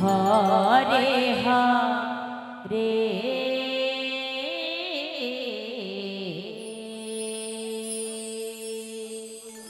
हरे हा रे